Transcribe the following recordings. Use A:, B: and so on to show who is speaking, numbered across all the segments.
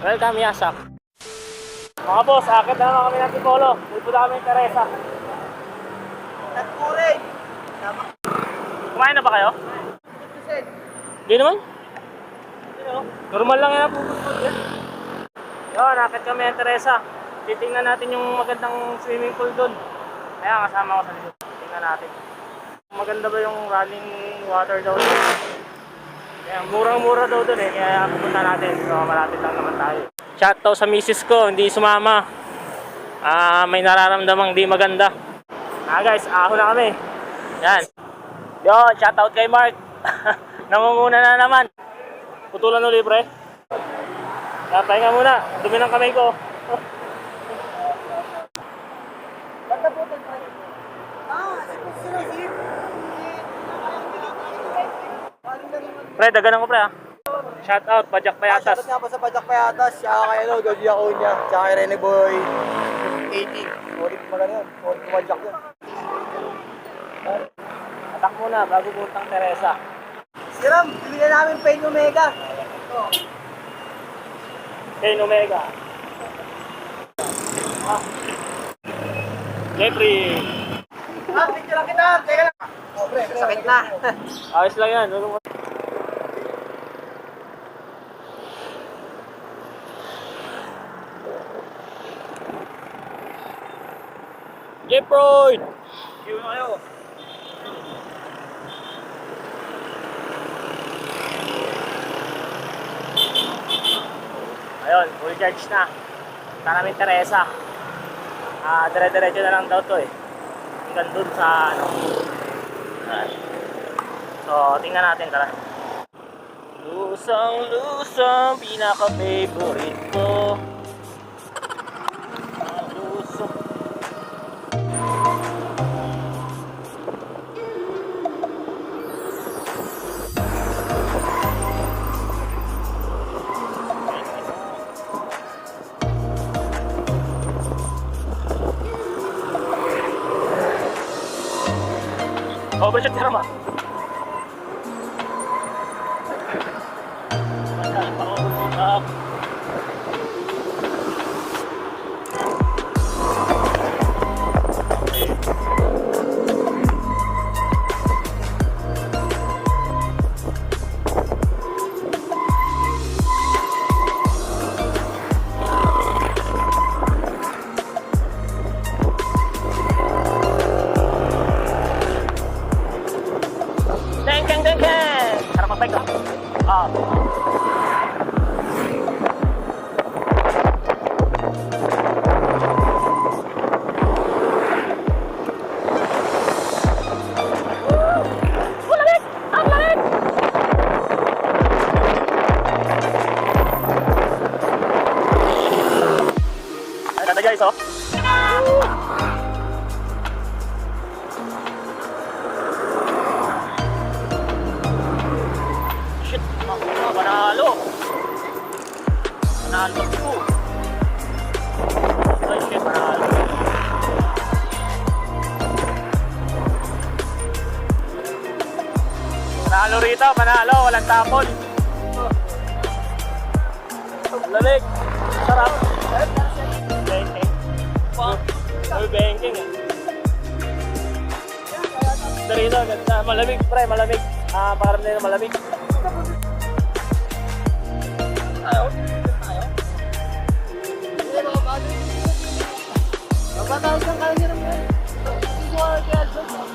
A: Welcome, Yasak. Mga boss, akit na naman kami ng Tipolo. Na kami ng Teresa.
B: Nagkurin.
A: Kumain na ba kayo? Hindi naman. Normal lang yan ang pupusod yan. Yun, akit kami ng Teresa. Titingnan natin yung magandang swimming pool doon. Kaya kasama ko sa likod. Tingnan natin. Maganda ba yung running water daw Kaya murang-mura daw doon eh. Kaya pupunta natin. So malapit lang naman tayo. Chat daw sa misis ko, hindi sumama. Ah, may nararamdamang di maganda. Ah guys, ako na kami. Yan. Yo, shout out kay Mark. Nangunguna na naman. Putulan ulit, pre. Ah, pahinga muna. Dumi ng kamay ko.
B: Ba't nabutan pa rin? Ah, sila hit. Paling na naman.
A: Pre, daganan ko, pre, ah. Shout out, Pajak
B: Ah,
A: Payatas.
B: shoutout nga pa sa Pajak Payatas, tsaka kay ano, Joji Acuña, tsaka kay Rene Boy 80. Ulit mo lang yun. Mo Pajak yun.
A: Atak muna, bago puntang Teresa.
B: Siram, bibili namin Pain Omega. Ito.
A: Kane Omega. Ah. Jeffrey.
B: Ah, picture lang kita. Teka lang. Oh, pre, sakit na.
A: Ayos lang yan. Huwag mo- Jefroid! Sige na. Ayun, full charge na. Punta namin Teresa. Ah, dire-diretso na lang daw to eh. Hanggang dun sa ano. So, tingnan natin tara. Lusang lusang pinaka-favorite ko. Overshot ka ganda guys, oh. Shit, mga panalo. Panalo ko. Ay, shit, panalo. Panalo rito, panalo, walang tapon. Lamig. Uy, bengking eh. Ganda rito, ganda. Malamig, pre, malamig. Ah, parang na malamig.
B: Magpatawag lang kayo niya naman. Hindi ko kaya Albert.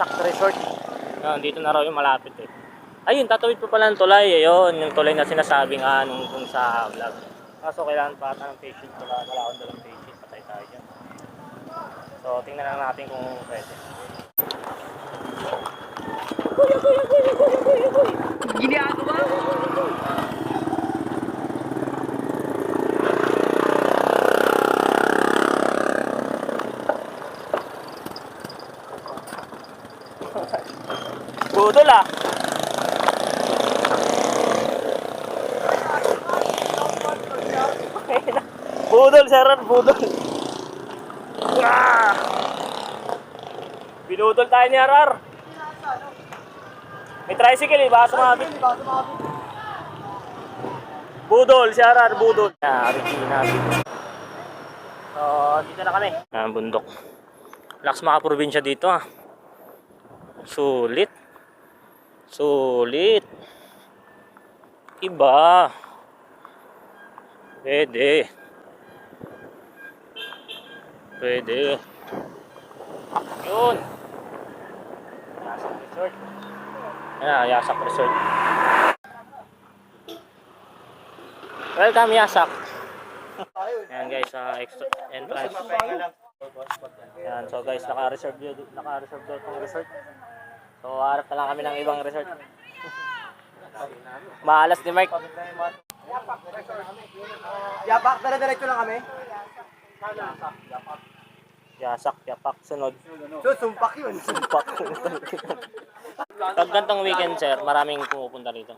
A: Yasak Resort. Yan, dito na raw yung malapit eh. Ayun, tatawid pa pala ng tulay. Ayun, yung tulay na sinasabi nga nung kung sa vlog. Kaso kailangan pa ata ng patient. Wala, wala akong dalang patient. Patay tayo dyan. So, tingnan lang natin kung pwede. Budol ah! budol, Sharon, budol. Ah! Binudol tayo ni Arar. May tricycle eh, baka sumabit. Budol, si Arar, budol. Ah. So, dito na kami. Ah, bundok. Lakas mga probinsya dito ah. Sulit. Sulit. Iba. Pwede. Pwede. Yun. Yasak Resort. Ayan, Yasak Resort. Welcome, Yasak. Ayan guys, sa extra entrance. Ayan, so guys, naka-reserve naka-reserve daw itong resort. So, harap na lang kami ng ibang resort. Maalas ni Mike.
B: Yapak, dala-diretso lang kami.
A: Yasak, yapak, sunod.
B: So, sumpak yun.
A: Sumpak. Pag gantong weekend, sir, maraming pumupunta rito.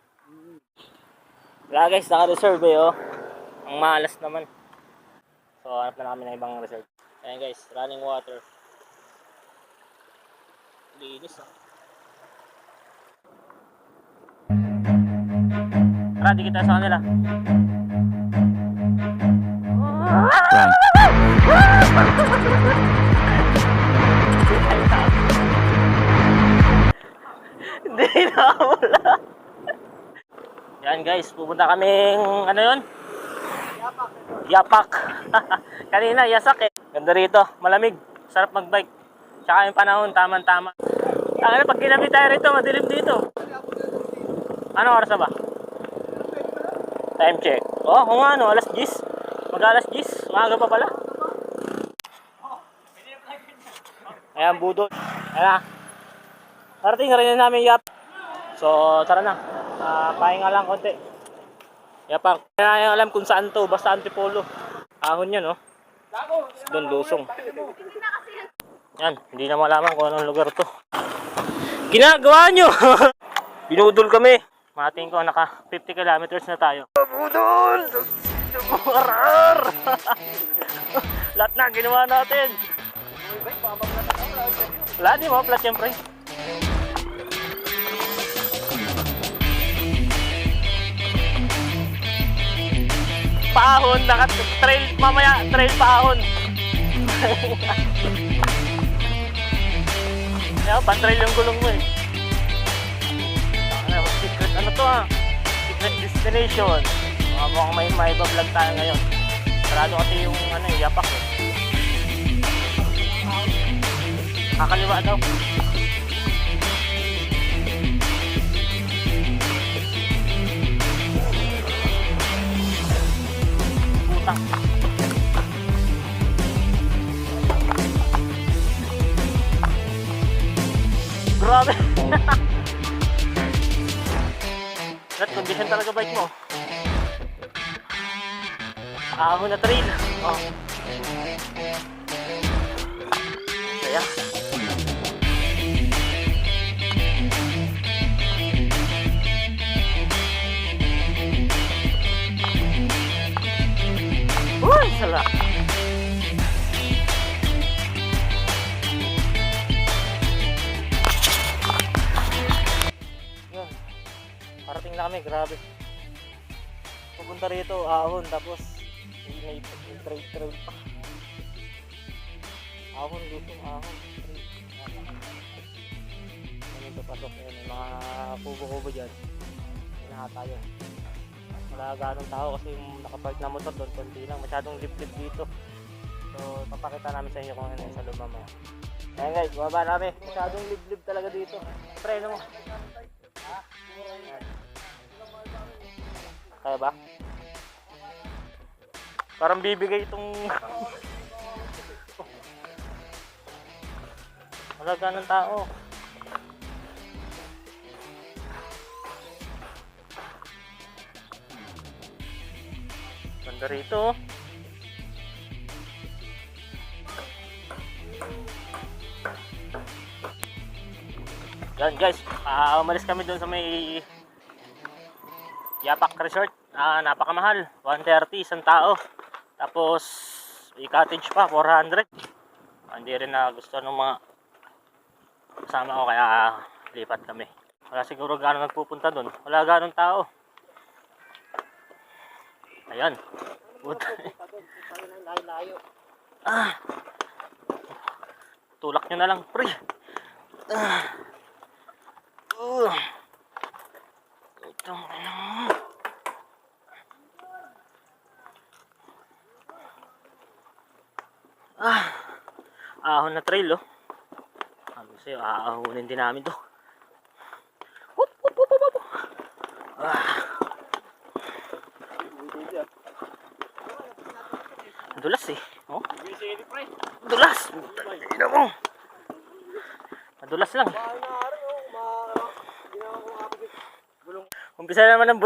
A: Kaya guys, naka-reserve eh, oh. Ang malas naman. So, hanap na namin ng ibang reserve. Ayan guys, running water. Linis, ah. Tara, di kita sa kanila. Hindi na wala. Yan guys, pupunta kaming ano yun? Yapak. Kanina, yasak eh. Ganda rito, malamig. Sarap magbike. Tsaka yung panahon, tamang-tama. Ang ano, pag ginamit tayo rito, madilim dito. Ano oras na ba? Time check. Oh, kung ano, alas 10. Mag alas 10. Umaga pa pala. Ayan, budol. Ayan na. Parating na rin na namin yap. So, tara na. Ah, pahinga lang konti. Yapang. Kaya alam kung saan to. Basta antipolo. Ahon yan, oh. Doon lusong. Yan. Hindi na malaman kung anong lugar to. Ginagawa nyo! Binudol kami. Mating ko, naka 50 kilometers na tayo. Budol! Arar! Lahat na ginawa natin. Wala, di mo. Plus, syempre. Paahon, naka trail mamaya, trail paahon. Kaya, pa-trail yung gulong mo eh. To ah? Secret destination. Mga mukhang may vlog tayo ngayon. Sarado kasi yung ano eh, yapak eh. Kakaliwa daw. Ahon na trail. Oh. Kaya. Uy. Yun. Parating na kami, grabe. Pupunta rito, ahon, tapos may may trail pa. Ahon, lusong ahon. trail. Ano ito, pasok yun, may mga kubo-kubo dyan. Hinahata yun. Wala ganong tao kasi yung nakapark na motor doon, konti lang. Masyadong liblib dito. So, papakita namin sa inyo kung ano yung sa loob mamaya. Ayan guys, baba namin. Masyadong liblib talaga dito. Preno mo. Kaya ba? Parang bibigay itong... Halaga ng tao. Ganda rito. oh. Yan guys, ah umalis kami doon sa may Yapak Resort. Ah, napakamahal. 130 isang tao. Tapos, i-cottage pa, 400. Ah, hindi rin na gusto ng mga kasama ko kaya ah, lipat kami. Wala siguro gano'ng nagpupunta doon. Wala gano'ng tao. Ayan. Ah. Tulak nyo na lang, pre. Ah. Uh. Putang ina Ahon na trail, oh. Sabi sa'yo, aahunin din namin to. Hup, hup, hup, hup, hup. Ah. Dulas eh. Oh? Dulas! Ina mo! Madulas lang. Umpisa naman ng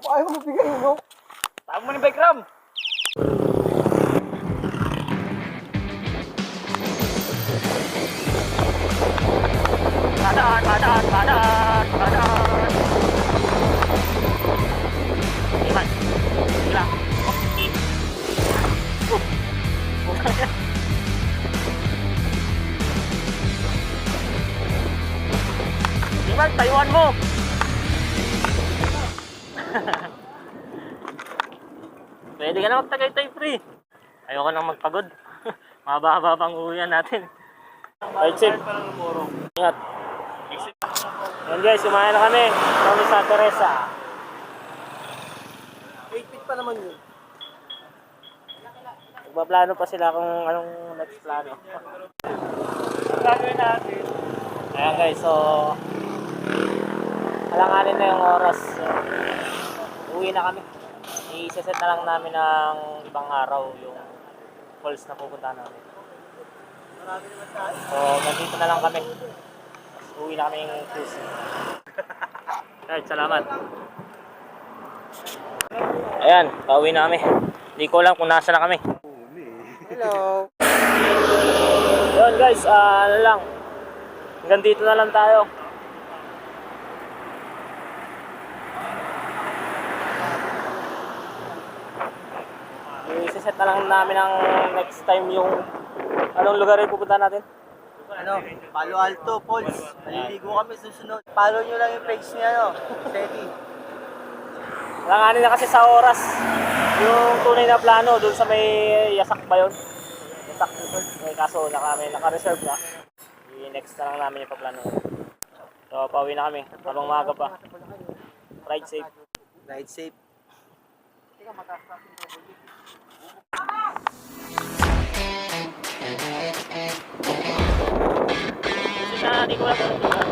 B: pa ayaw mo bigay mo.
A: Tama mo ni Backram! Padaan, padaan, padaan, padaan. Iman, ilang. Iman, tayuan mo! Pwede ka na magtagaytay free. Ayoko nang magpagod. Mahaba-haba pang uwian natin. Right safe. Ingat. Yan guys, kumain na kami. Kami sa Teresa.
B: 8 feet pa naman yun.
A: Magbaplano pa sila kung anong next plano. Ang gagawin natin. Ayan guys, so alanganin na yung oras. So, uwi na kami. I-set na lang namin ng ibang araw yung falls na pupunta namin. So, nandito na lang kami. Uwi na kami yung cruise. Right, salamat. Ayan, pauwi na kami. Hindi ko alam kung nasa na kami.
B: Hello.
A: Yun guys, ah, ano lang. Hanggang dito na lang tayo. I-set na lang namin ang next time yung anong lugar yung pupunta natin.
B: Ano? Palo Alto, Falls. Maliligo kami susunod. Follow nyo lang yung page niya, no? Steady.
A: Langanin na kasi sa oras yung tunay na plano doon sa may Yasak ba yun? Yasak Resort. Eh, kaso naka, may naka-reserve na. I-next na lang namin yung paplano. So, pauwi na kami. Habang maaga pa. Ride safe.
B: Ride safe.
A: Kasi na, di ko.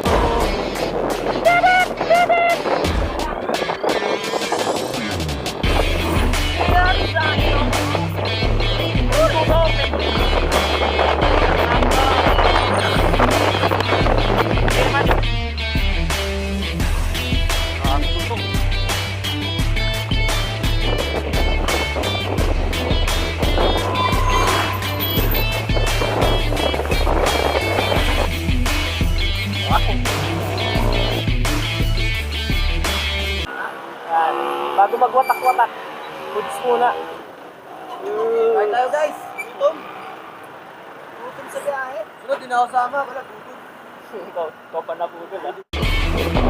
A: Bago magwatak-watak, foods muna.
B: Kain tayo guys. Gutom. Gutom sa biyahe. Sunod, din ako sama. Wala, gutom.
A: Ikaw, ikaw pa na putol ah.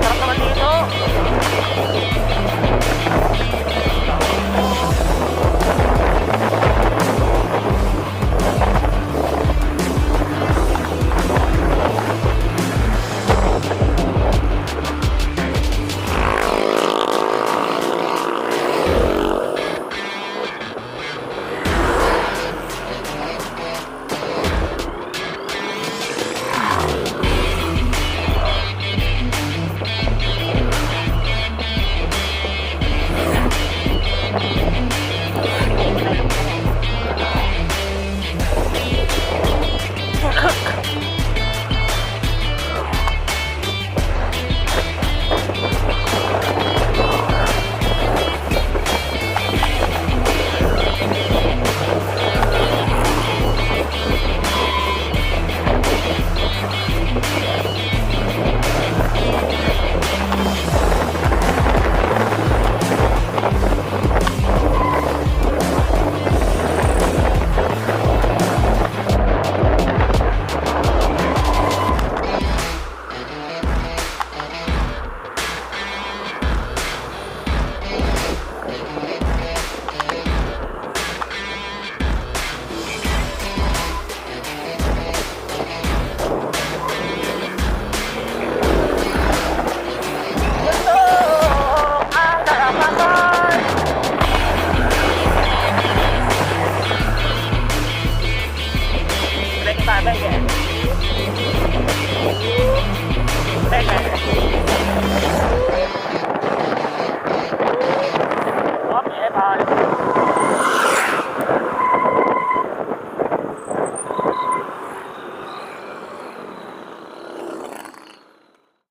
A: Sarap naman dito.